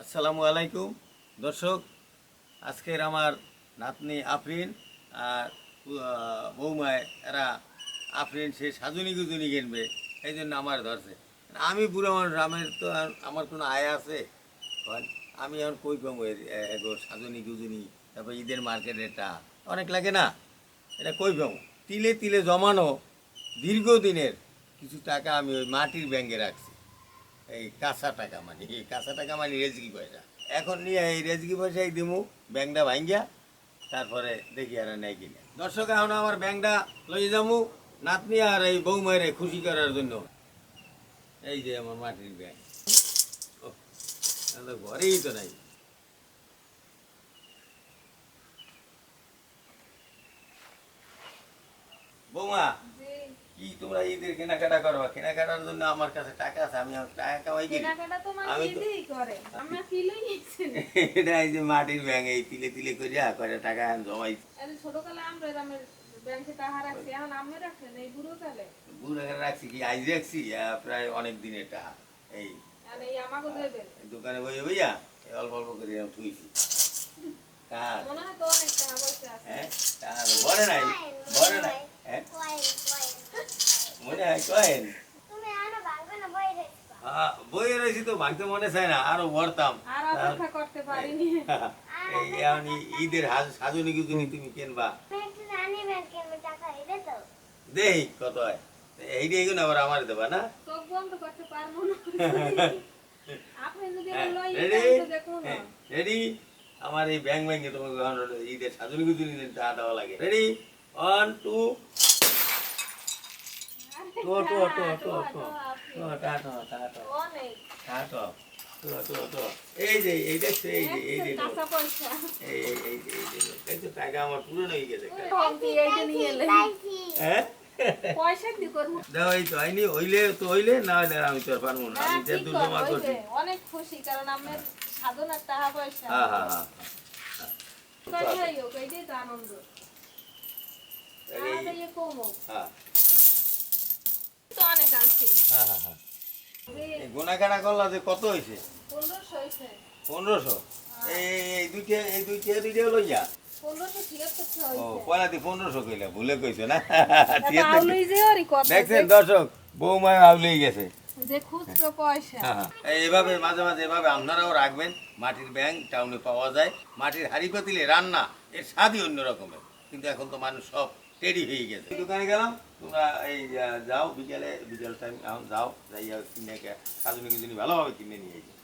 আসসালামু আলাইকুম। দর্শক, আজকের আমার নাতনি আফরিন আর বৌমায় এরা আফরিন সে সাজুনি গুজুনি কিনবে এই জন্য আমার ধরছে। আমি বুড়ো মানুষ, আমার তো আমার কোনো আয় আছে? আমি এখন কই পাবো এগো সাজুনি গুজুনি, তারপর ঈদের মার্কেটেরটা অনেক লাগে না? এটা কই পাবো? তিলে তিলে জমানো, দীর্ঘদিনের কিছু টাকা আমি ওই মাটির ব্যাংকে রাখছি। এই কাঁচা টাকা মানে এই কাঁচা টাকা মানে রেজকি পয়সা এখন নিয়ে এই রেজকি পয়সাই দিমু, ব্যাংকটা ভাঙ্গিয়া, তারপরে দেখি আর নেই কিনে। দর্শক, এখন আমার ব্যাংকটা লই যামু, নাতনি আর এই বউ বৌমায়ের খুশি করার জন্য। এই যে আমার মাটির ব্যাংক। ঘরেই তো নাই। বৌমা কি তোমরা ঈদের কেনাকাটা করো? কেনাকাটার জন্য আমার কাছে টাকা আছে আমি টাকা কামাই করি। আমি করে এটা এই যে মাটির ব্যাংক এই তিলে তিলে করিয়া কয়টা টাকা জমাই। আরে ছোটকালে আমরা ব্যাংকে টাকা রাখছি এখন আমি রাখছেন এই বুড়ো কালে? বুড়ো করে রাখছি কি? আজ রাখছি প্রায় অনেক দিনের টাকা এই। দোকানে বইয়া এই অল্প অল্প করে থুইছি। কার মনে হয় তো অনেক টাকা পয়সা আছে। হ্যাঁ কার বড় নাই বড় নাই হ্যাঁ মনে হয় কয়েন হ্যাঁ, বইয়ে রয়েছি তো। ভাঙতে মনে চায় না আরও ভরতাম আর অপেক্ষা করতে পারিনি। এই ঈদের সাজুনি গুজুনি তুমি কেনবা। দেই কত হয়? এই দিয়ে এগুলো আবার আমার দেবা না? হ্যাঁ, রেডি না। রেডি আমার এই ব্যাংক ব্যাংকে তোমাকে ঈদের সাজুনি গুজুনি টাকা দেওয়া লাগে। রেডি ওয়ান টু টো টো টো টো টো টো টা টো টা টো টা টো টো টো টো এই যে এই দেখছ এই যে এই যে টো। কাঁচা পয়সা এই এই এই যে এই যে এই তো টাকা আমার পুরনো হয়ে গেছে কমতি এইটা নিয়ে এলে হ্যাঁ পয়সা কি করব দাও এই তো হয়নি হইলে তো হইলে না হইলে আমি তো আর পারব না আমি ঠিক দু জমা ওই করছি অনেক খুশি কারণ আমার সাধনার টাকা পয়সা হ্যাঁ হ্যাঁ হ্যাঁ কোথায় হোক এইটাই তো আনন্দ এই- আর ইয়ে কম হ্যাঁ হ্যাঁ হ্যাঁ হ্যাঁ। গোনাকাটা করলা যে কত হয়েছে পনেরোশো এই এই দুইটা এই দুইটা দুইটা লইয়া? ও হয়েছে পনেরোশো কইলা ভুলে কইছো না? এটা আউলই যে ওরই কথা দেখছেন দর্শক বৌমা আউলেই গেছে। যে খুচরো পয়সা। এভাবে মাঝে মাঝে এভাবে আপনারাও রাখবেন। মাটির ব্যাংক টাউনে পাওয়া যায়। মাটির হাড়ি পাতিলে রান্না এর স্বাদই অন্য রকমের কিন্তু এখন তো মানুষ সব টেডি হয়ে গেছে। দোকানে গেলাম, তোমরা এই যাও, বিকেলে, বিকেল টাইম এখন যাও, যাইয়া কিনে সাজুনি কিজুনি ভালোভাবে কিনে নিয়ে যাও